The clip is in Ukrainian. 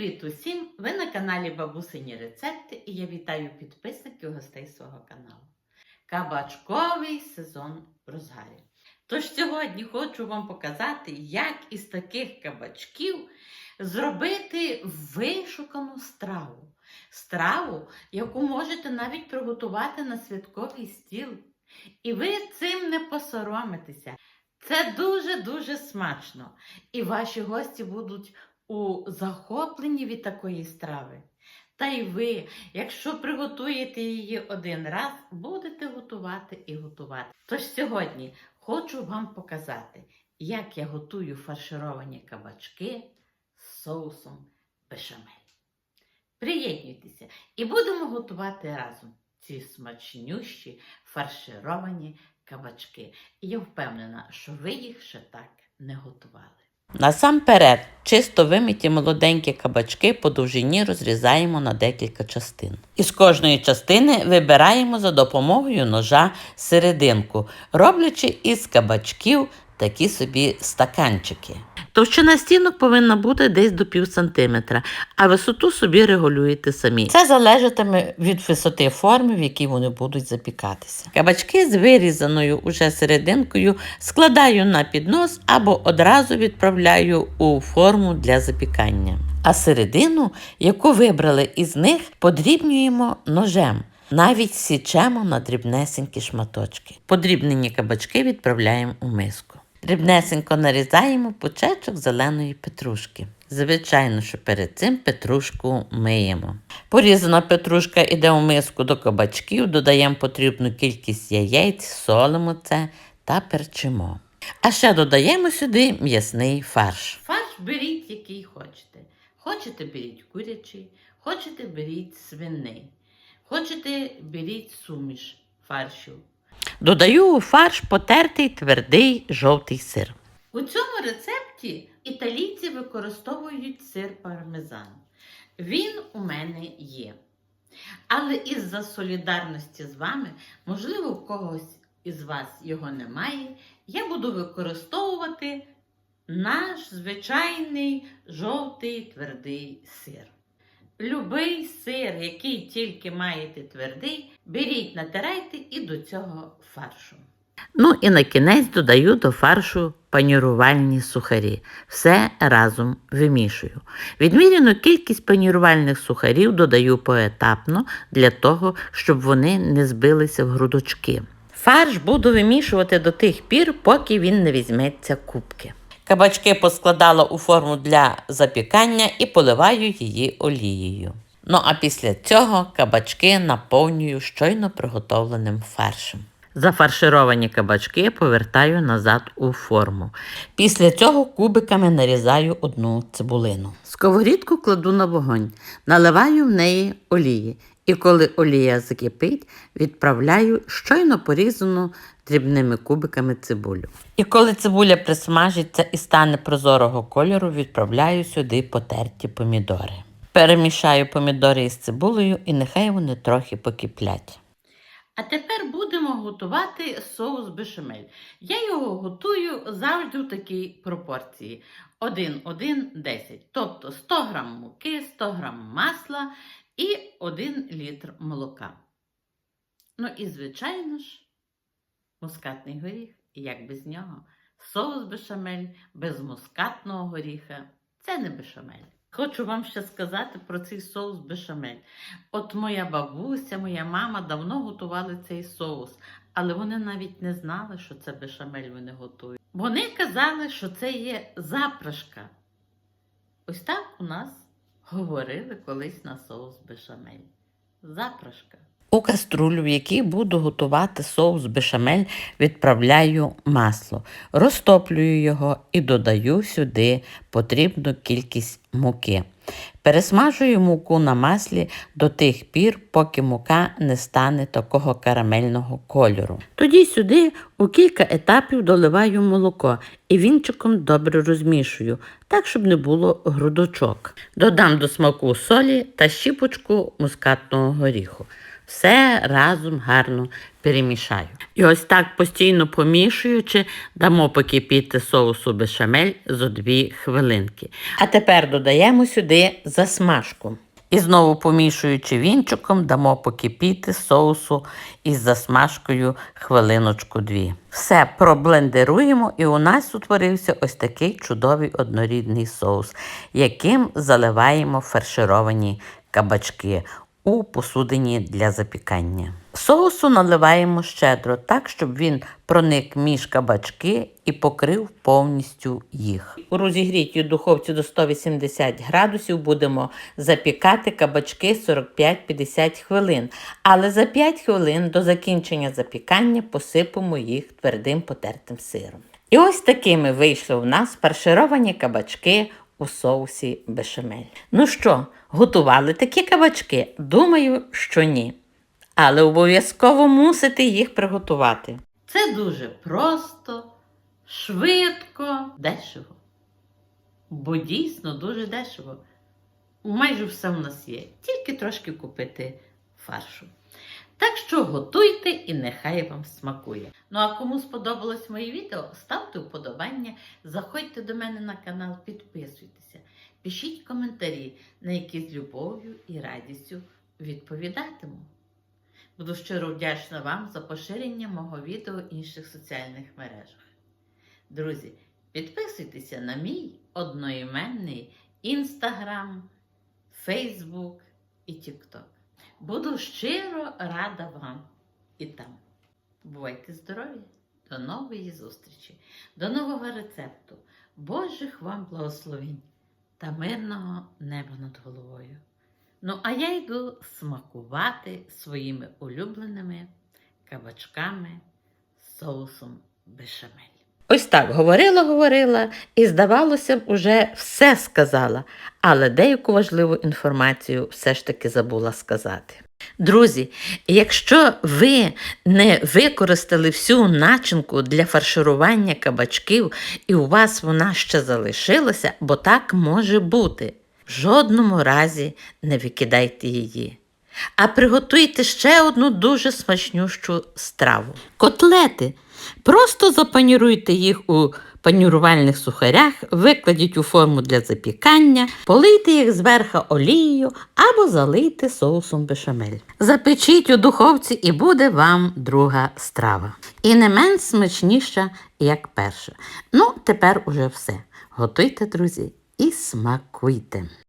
Привіт усім! Ви на каналі Бабусині Рецепти і я вітаю підписників гостей свого каналу. Кабачковий сезон в розгарі. Тож сьогодні хочу вам показати, як із таких кабачків зробити вишукану страву. Страву, яку можете навіть приготувати на святковий стіл. І ви цим не посоромитеся. Це дуже-дуже смачно. І ваші гості будуть у захопленні від такої страви. Та й ви, якщо приготуєте її один раз, будете готувати і готувати. Тож сьогодні хочу вам показати, як я готую фаршировані кабачки з соусом бешамель. Приєднуйтеся і будемо готувати разом ці смачнющі фаршировані кабачки. І я впевнена, що ви їх ще так не готували. Насамперед, чисто вимиті молоденькі кабачки по довжині розрізаємо на декілька частин. Із кожної частини вибираємо за допомогою ножа серединку, роблячи із кабачків такі собі стаканчики. Товщина стінок повинна бути десь до пів сантиметра, а висоту собі регулюєте самі. Це залежатиме від висоти форми, в якій вони будуть запікатися. Кабачки з вирізаною уже серединкою складаю на піднос або одразу відправляю у форму для запікання. А середину, яку вибрали із них, подрібнюємо ножем. Навіть січемо на дрібнесенькі шматочки. Подрібнені кабачки відправляємо у миску. Дрібнесенько нарізаємо пучечок зеленої петрушки. Звичайно, що перед цим петрушку миємо. Порізана петрушка йде у миску до кабачків, додаємо потрібну кількість яєць, солимо це та перчимо. А ще додаємо сюди м'ясний фарш. Фарш беріть, який хочете. Хочете беріть курячий, хочете беріть свиний, хочете беріть суміш фаршів. Додаю у фарш потертий твердий жовтий сир. У цьому рецепті італійці використовують сир пармезан. Він у мене є. Але із-за солідарності з вами, можливо, в когось із вас його немає, я буду використовувати наш звичайний жовтий твердий сир. Любий сир, який тільки маєте твердий, беріть, натирайте і до цього фаршу. Ну і на кінець додаю до фаршу панірувальні сухарі. Все разом вимішую. Відміряну кількість панірувальних сухарів додаю поетапно для того, щоб вони не збилися в грудочки. Фарш буду вимішувати до тих пір, поки він не візьметься кубки. Кабачки поскладала у форму для запікання і поливаю її олією. Ну а після цього кабачки наповнюю щойно приготовленим фаршем. Зафаршировані кабачки повертаю назад у форму. Після цього кубиками нарізаю одну цибулину. Сковорідку кладу на вогонь, наливаю в неї олії. І коли олія закипить, відправляю щойно порізану дрібними кубиками цибулю. І коли цибуля присмажиться і стане прозорого кольору, відправляю сюди потерті помідори. Перемішаю помідори із цибулею і нехай вони трохи покиплять. А тепер будемо готувати соус бешамель. Я його готую завжди в такій пропорції: 1-1-10. Тобто 100 г муки, 100 г масла і 1 літр молока. Ну і, звичайно ж, мускатний горіх. Як без нього? Соус бешамель без мускатного горіха це не бешамель. Хочу вам ще сказати про цей соус бешамель. От моя бабуся, моя мама давно готували цей соус, але вони навіть не знали, що це бешамель вони готують. Вони казали, що це є запрашка. Ось так у нас говорили колись на соус бешамель. Запрашка. У каструлю, в якій буду готувати соус бешамель, відправляю масло, розтоплюю його і додаю сюди потрібну кількість муки. Пересмажую муку на маслі до тих пір, поки мука не стане такого карамельного кольору. Тоді сюди у кілька етапів доливаю молоко і вінчиком добре розмішую, так, щоб не було грудочок. Додам до смаку солі та щіпочку мускатного горіху. Все разом гарно перемішаю. І ось так постійно помішуючи, дамо покипіти соусу бешамель зо дві хвилинки. А тепер додаємо сюди засмажку. І знову помішуючи вінчиком, дамо покипіти соусу із засмажкою хвилиночку-дві. Все проблендеруємо, і у нас утворився ось такий чудовий однорідний соус, яким заливаємо фаршировані кабачки у посудині для запікання. Соусу наливаємо щедро, так, щоб він проник між кабачки і покрив повністю їх. У розігрітій духовці до 180 градусів будемо запікати кабачки 45-50 хвилин, але за 5 хвилин до закінчення запікання посипемо їх твердим потертим сиром. І ось такими вийшли у нас фаршировані кабачки у соусі бешамель. Ну що, готували такі кабачки? Думаю, що ні. Але обов'язково мусите їх приготувати. Це дуже просто, швидко, дешево. Бо дійсно дуже дешево. Майже все в нас є. Тільки трошки купити фаршу. Так що готуйте і нехай вам смакує. Ну а кому сподобалось моє відео, ставте вподобання, заходьте до мене на канал, підписуйтеся, пишіть коментарі, на які з любов'ю і радістю відповідатиму. Буду щиро вдячна вам за поширення мого відео в інших соціальних мережах. Друзі, підписуйтеся на мій одноіменний Інстаграм, Фейсбук і Тікток. Буду щиро рада вам і там. Бувайте здорові! До нової зустрічі, до нового рецепту, Божих вам благословень та мирного неба над головою. Ну, а я йду смакувати своїми улюбленими кабачками з соусом бешамель. Ось так говорила, говорила, і, здавалося б, уже все сказала, але деяку важливу інформацію все ж таки забула сказати. Друзі, якщо ви не використали всю начинку для фарширування кабачків, і у вас вона ще залишилася, бо так може бути, в жодному разі не викидайте її. А приготуйте ще одну дуже смачнющу страву. Котлети. Просто запаніруйте їх у панірувальних сухарях, викладіть у форму для запікання, полийте їх зверху олією або залийте соусом бешамель. Запечіть у духовці і буде вам друга страва. І не менш смачніша, як перша. Ну, тепер уже все. Готуйте, друзі, і смакуйте.